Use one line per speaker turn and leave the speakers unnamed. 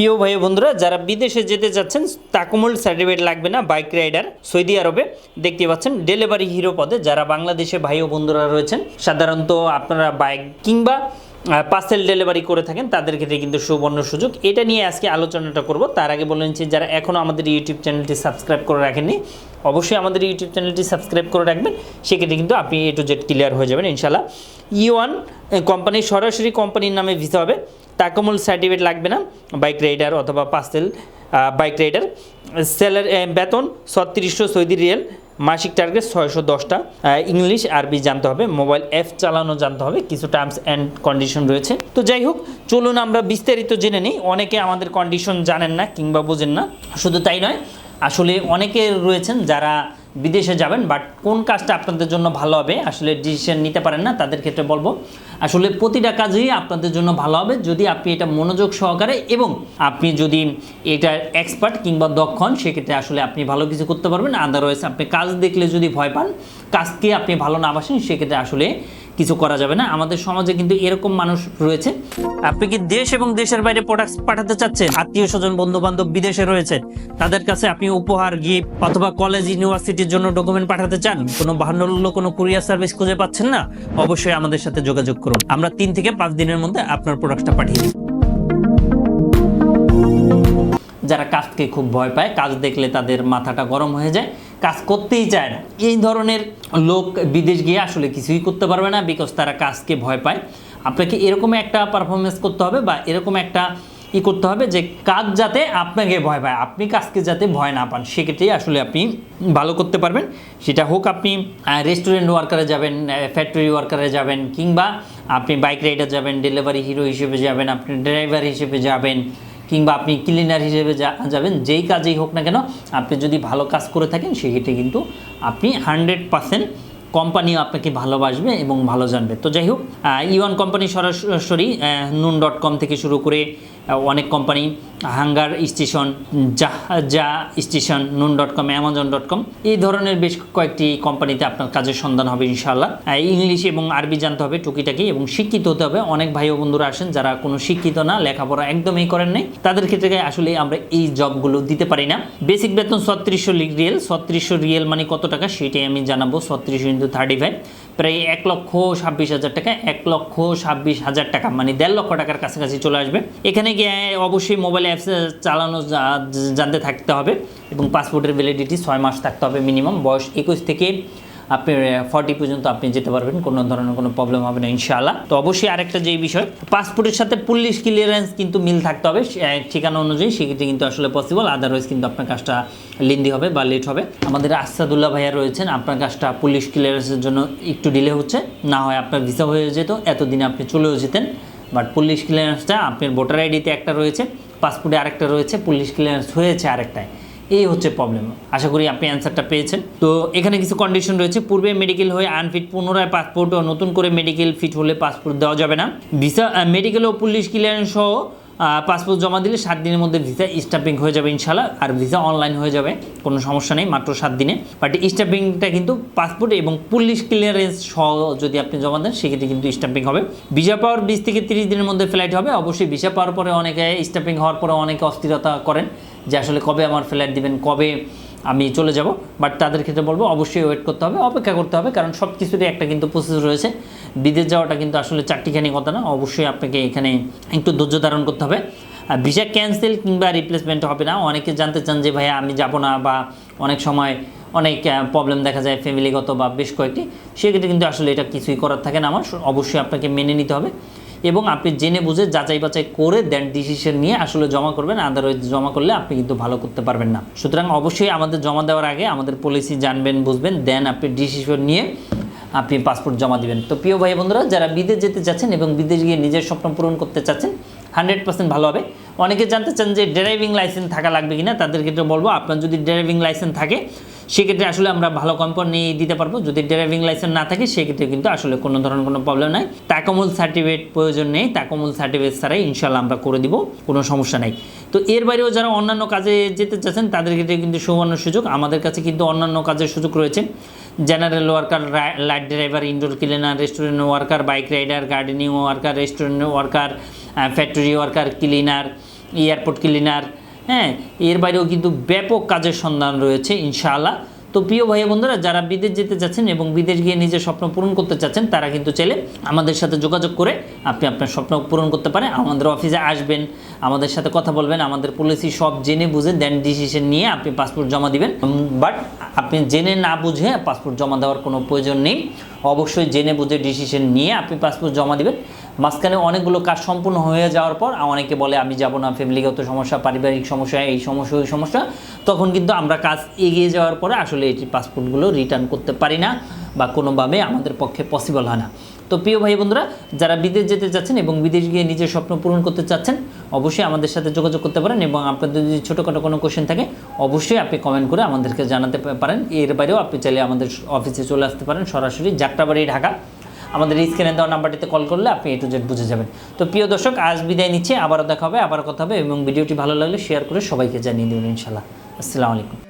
প্রিয় ভাই বন্ধুরা, যারা বিদেশে যেতে চাচ্ছেন তাকুমুল সার্টিফিকেট লাগবে না বাইক রাইডার সৌদি আরবে। দেখতে পাচ্ছেন ডেলিভারি হিরো পদে যারা বাংলাদেশে ভাই ও বন্ধুরা রয়েছেন, সাধারণত আপনারা বাইক কিংবা পার্সেল ডেলিভারি করে থাকেন, তাদের ক্ষেত্রে কিন্তু সুবর্ণ সুযোগ। এটা নিয়ে আজকে আলোচনাটা করব। তার আগে বলে নিচ্ছি, যারা এখনও আমাদের ইউটিউব চ্যানেলটি সাবস্ক্রাইব করে রাখেননি, অবশ্যই আমাদের ইউটিউব চ্যানেলটি সাবস্ক্রাইব করে রাখবেন। সেক্ষেত্রে কিন্তু আপনি এ টু জেড ক্লিয়ার হয়ে যাবেন ইনশাল্লাহ ইওয়ান ওয়ান কোম্পানি সরাসরি কোম্পানির নামে ভিসা হবে। তাকমূল সার্টিফিকেট লাগবে না বাইক রাইডার অথবা পার্সেল বাইক রাইডার স্যালারি বেতন ছত্রিশশো সৌদি রিয়েল, মাসিক টার্গেট ছয়শো দশটা। ইংলিশ আরবি জানতে হবে মোবাইল অ্যাপ চালানো জানতে হবে, কিছু টার্মস অ্যান্ড কন্ডিশন রয়েছে। তো যাই হোক, চলুন আমরা বিস্তারিত জেনে নিই, অনেকে আমাদের কন্ডিশন জানেন না কিংবা বোঝেন না, শুধু তাই নয়, আসলে অনেকে রয়েছেন যারা বিদেশে যাবেন বাট কোন কাজটা আপনাদের জন্য ভালো হবে, আসলে ডিসিশন নিতে পারেন না, তাদের ক্ষেত্রে বলব। আসলে প্রতিটা কাজই আপনাদের জন্য ভালো হবে, যদি আপনি এটা মনোযোগ সহকারে এবং আপনি যদি এটা এক্সপার্ট কিংবা দক্ষ হন, সেক্ষেত্রে আসলে আপনি ভালো কিছু করতে পারবেন। আদারওয়াইজ আপনি কাজ দেখলে যদি ভয় পান কাজকে আপনি ভালো না বাসেন, সেক্ষেত্রে আসলে কিছু করা যাবে না। আমাদের সমাজে কিন্তু এরকম মানুষ রয়েছে। আপনি কি দেশ এবং দেশের বাইরে প্রোডাক্ট পাঠাতে চাচ্ছেন? আত্মীয় স্বজন বন্ধু বান্ধব বিদেশে রয়েছে। তাদের কাছে আপনি উপহার গিফট অথবা কলেজ ইউনিভার্সিটির জন্য ডকুমেন্ট পাঠাতে চান? কোনো বাহান্ন কোনো কুরিয়ার সার্ভিস খুঁজে পাচ্ছেন না? অবশ্যই আমাদের সাথে যোগাযোগ করুন। আমরা তিন থেকে পাঁচ দিনের মধ্যে আপনার প্রোডাক্টটা পাঠিয়ে দিই। যারা কাজকে খুব ভয় পায় কাজ দেখলে তাদের মাথাটা গরম হয়ে যায়। কাজ করতেই চায় না। এই ধরনের লোক বিদেশ গিয়ে আসলে কিছুই করতে পারবে না বিকজ তারা কাজকে ভয় পায়। আপনাকে এরকম একটা পারফরমেন্স করতে হবে বা এরকম একটা ই করতে হবে যে কাজ যাতে আপনাকে ভয় পায়। আপনি কাজকে যাতে ভয় না পান, সেক্ষেত্রেই আসলে আপনি ভালো করতে পারবেন। সেটা হোক আপনি রেস্টুরেন্ট ওয়ার্কারে যাবেন ফ্যাক্টরি ওয়ার্কারে যাবেন কিংবা আপনি বাইক রাইডার যাবেন ডেলিভারি হিরো হিসেবে যাবেন, আপনি ড্রাইভার হিসেবে যাবেন। কিংবা আপনি ক্লিনার হিসেবে যাবেন, যেই কাজেই হোক না কেন, আপনি যদি ভালো কাজ করে থাকেন সেক্ষেত্রে কিন্তু আপনি হান্ড্রেড পার্সেন্ট কোম্পানিও আপনাকে ভালোবাসবে এবং ভালো জানবে। তো যাই হোক ইওয়ান কোম্পানি সরাসরি নুন ডট কম থেকে শুরু করে অনেক কোম্পানি হাঙ্গার স্টেশন যা station Noon dot com Amazon dot com এই ধরনের বেশ কয়েকটি কোম্পানিতে আপনার কাজের সন্ধান হবে ইনশাআল্লাহ। আহ, ইংলিশ এবং আরবি জানতে হবে টুকিটাকি এবং শিক্ষিত হতে হবে। অনেক ভাই ও বন্ধুরা আসেন যারা কোনো শিক্ষিত না লেখাপড়া একদমই করেন নাই। তাদের ক্ষেত্রে আসলে আমরা এই জবগুলো দিতে পারি না। বেসিক বেতন ছত্রিশশো রিয়েল। ছত্রিশশো রিয়েল মানে কত টাকা? সেটাই আমি জানাব। ছত্রিশশো ইন্টু থার্টি ফাইভ। প্রায় এক লক্ষ ছাব্বিশ হাজার টাকা। এক লক্ষ ছাব্বিশ হাজার টাকা মানে দেড় লক্ষ টাকার কাছাকাছি চলে আসবে। এখানে গিয়ে অবশ্যই মোবাইল অ্যাপস চালানো জানতে থাকতে হবে এবং পাসপোর্টের ভ্যালিডিটি ছয় মাস থাকতে হবে মিনিমাম বয়স একুশ থেকে আপনি ফর্টি পর্যন্ত আপনি যেতে পারবেন, কোনো ধরনের কোনো প্রবলেম হবে না, ইনশাআল্লাহ। তো অবশ্যই আরেকটা যেই বিষয়, পাসপোর্টের সাথে পুলিশ ক্লিয়ারেন্স কিন্তু মিল থাকতে হবে ঠিকানা অনুযায়ী সেক্ষেত্রে কিন্তু আসলে পসিবল আদারওয়াইজ কিন্তু আপনার কাজটা লিন্দি হবে বা লেট হবে। আমাদের আসাদুল্লাহ ভাইয়া রয়েছেন, আপনার কাজটা পুলিশ ক্লিয়ারেন্সের জন্য একটু ডিলে হচ্ছে, না হয় আপনার ভিসা হয়ে যেত, এতদিনে আপনি চলেও যেতেন। বাট পুলিশ ক্লিয়ারেন্সটা, আপনার ভোটার আইডিতে একটা রয়েছে, পাসপোর্টে আরেকটা রয়েছে, পুলিশ ক্লিয়ারেন্স হয়েছে আরেকটায়। এই হচ্ছে প্রবলেম আশা করি আপনি অ্যান্সারটা পেয়েছেন। তো এখানে কিছু কন্ডিশন রয়েছে। পূর্বে মেডিকেল হয়ে আনফিট পুনরায় পাসপোর্ট ও নতুন করে মেডিকেল ফিট হলে পাসপোর্ট দেওয়া যাবে না। ভিসা মেডিকেল ও পুলিশ ক্লিয়ারেন্স সহ পাসপোর্ট জমা দিলে সাত দিনের মধ্যে ভিসা স্টাম্পিং হয়ে যাবে ইনশাল্লাহ আর ভিসা অনলাইন হয়ে যাবে, কোনো সমস্যা নেই, মাত্র সাত দিনে। বাট স্টাম্পিংটা কিন্তু পাসপোর্ট এবং পুলিশ ক্লিয়ারেন্স সহ যদি আপনি জমা দেন, সেক্ষেত্রে কিন্তু স্টাম্পিং হবে। ভিসা পাওয়ার বিশ থেকে তিরিশ দিনের মধ্যে ফ্লাইট হবে। অবশ্যই ভিসা পাওয়ার পরে অনেকে স্টাম্পিং হওয়ার পরে অনেকে অস্থিরতা করেন যে আসলে কবে আমার ফ্লাইট দিবেন, কবে আমি চলে যাব বাট তাদের ক্ষেত্রে বলব অবশ্যই ওয়েট করতে হবে, অপেক্ষা করতে হবে, কারণ সব কিছুরই একটা কিন্তু প্রসেস রয়েছে। বিদেশ যাওয়াটা কিন্তু আসলে চারটিখানি কথা না, অবশ্যই আপনাকে এখানে একটু ধৈর্য ধারণ করতে হবে। আর ভিসা ক্যান্সেল কিংবা রিপ্লেসমেন্ট হবে না, অনেকে জানতে চান যে ভাইয়া আমি যাব না বা অনেক সময় অনেক প্রবলেম দেখা যায় ফ্যামিলিগত বা বেশ কয়েকটি, সেক্ষেত্রে কিন্তু আসলে এটা কিছুই করার থাকে না আমার, অবশ্যই আপনাকে মেনে নিতে হবে। এবং আপনি জেনে বুঝে যাচাই বাছাই করে দেন ডিসিশন নিয়ে আসলে জমা করবেন। আদারওয়াইজ জমা করলে আপনি কিন্তু ভালো করতে পারবেন না। সুতরাং অবশ্যই আমাদের জমা দেওয়ার আগে আমাদের পলিসি জানবেন, বুঝবেন দেন আপনি ডিসিশন নিয়ে আপনি পাসপোর্ট জমা দিবেন। তো প্রিয় ভাই বন্ধুরা যারা বিদেশ যেতে চাচ্ছেন এবং বিদেশ গিয়ে নিজের স্বপ্ন পূরণ করতে চাচ্ছেন হান্ড্রেড পার্সেন্ট ভালো হবে। অনেকে জানতে চান যে ড্রাইভিং লাইসেন্স থাকা লাগবে কিনা তাদের ক্ষেত্রে বলব, আপনার যদি ড্রাইভিং লাইসেন্স থাকে সেক্ষেত্রে আসলে আমরা ভালো কোম্পানি দিতে পারব। যদি ড্রাইভিং লাইসেন্স না থাকে, সেক্ষেত্রে কিন্তু আসলে কোনো ধরনের কোনো প্রবলেম নাই। তাকমূল সার্টিফিকেট প্রয়োজন নেই। তাকমূল সার্টিফিকেট ছাড়াই ইনশাল্লাহ আমরা করে দিব, কোনো সমস্যা নাই। তো এর বাইরেও যারা অন্যান্য কাজে যেতে চাচ্ছেন, তাদের ক্ষেত্রে কিন্তু সুবর্ণ সুযোগ। আমাদের কাছে কিন্তু অন্যান্য কাজের সুযোগ রয়েছে। General worker light driver indoor cleaner restaurant worker bike rider gardening worker restaurant worker factory worker cleaner airport cleaner হ্যাঁ এর বাইরেও কিন্তু ব্যাপক কাজের সন্ধান রয়েছে, ইনশাআল্লাহ। তো প্রিয় ভাই বন্ধুরা যারা বিদেশ যেতে চাচ্ছেন এবং বিদেশ গিয়ে নিজের স্বপ্ন পূরণ করতে চাচ্ছেন, তারা কিন্তু চাইলে আমাদের সাথে যোগাযোগ করে আপনি আপনার স্বপ্ন পূরণ করতে পারেন। আমাদের অফিসে আসবেন, আমাদের সাথে কথা বলবেন, আমাদের পলিসি সব জেনে বুঝে দেন ডিসিশন নিয়ে আপনি পাসপোর্ট জমা দিবেন। বাট আপনি জেনে না বুঝে পাসপোর্ট জমা দেওয়ার কোনো প্রয়োজন নেই। অবশ্যই জেনে বুঝে ডিসিশন নিয়ে আপনি পাসপোর্ট জমা দিবেন। মাঝখানে অনেকগুলো কাজ সম্পূর্ণ হয়ে যাওয়ার পর অনেকে বলে, আমি যাব না, ফ্যামিলিগত সমস্যা, পারিবারিক সমস্যা, এই সমস্যা, ওই সমস্যা। তখন কিন্তু আমরা কাজ এগিয়ে যাওয়ার পরে আসলে এটি পাসপোর্টগুলো রিটার্ন করতে পারি না বা কোনোভাবে আমাদের পক্ষে পসিবল হয় না। তো প্রিয় ভাই বন্ধুরা, যারা বিদেশ যেতে চাচ্ছেন এবং বিদেশ গিয়ে নিজের স্বপ্ন পূরণ করতে চাচ্ছেন, অবশ্যই আমাদের সাথে যোগাযোগ করতে পারেন এবং আপনাদের যদি ছোটোখাটো কোনো কোশ্চেন থাকে, অবশ্যই আপনি কমেন্ট করে আমাদেরকে জানাতে পারেন। এর বাইরেও আপনি চাইলে আমাদের অফিসে চলে আসতে পারেন, সরাসরি যাত্রাবাড়ি, ঢাকা। আমাদের স্ক্রিনে দেওয়া নাম্বারটিতে কল করলে আপনি এ টু জেড বুঝে যাবেন। তো প্রিয় দর্শক, আজ বিদায় নিচ্ছে। আবারও দেখা হবে আবার কথা হবে এবং ভিডিওটি ভালো লাগলে শেয়ার করে সবাইকে জানিয়ে দেবেন ইনশাল্লাহ আসসালামু আলাইকুম।